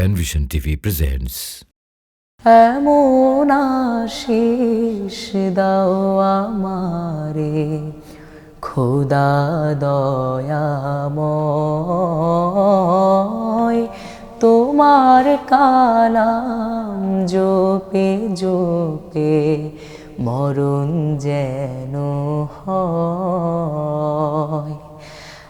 Penvision TV presents এমন আশিস দাও আমারে, খোদা দয়াময়। তোমার কালাম জোপে জোপে মরণ যেন হয়।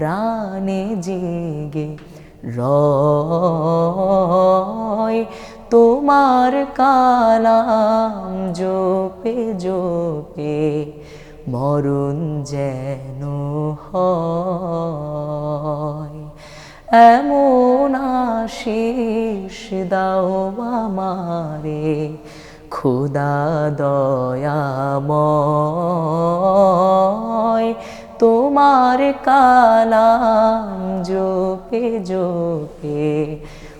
প্রাণে জেগে রয়। তোমার কালাম জোপে জোপে মরণ যেন এমন আশিস দাও আমারে, খোদা দয়াময়। তোমার কালাম জোপে জোপে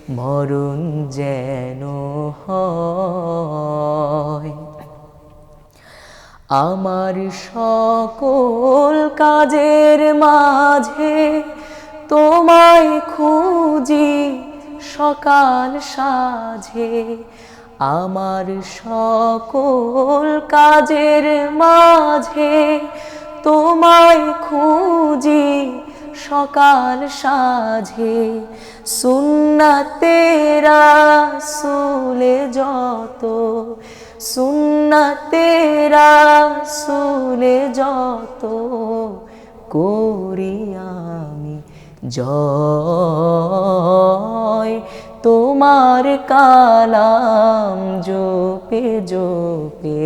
মরণ যেন আমার সকল কাজের মাঝে তোমায় খুঁজি সকাল সাঝে। আমার সকল কাজের মাঝে তোমায় খুঁজি সকাল সাঝে সুন্নাতেরা সুলে যত সুন্নাতেরা সুলে যত করি আমি জয়। তোমার কালাম জোপে জোপে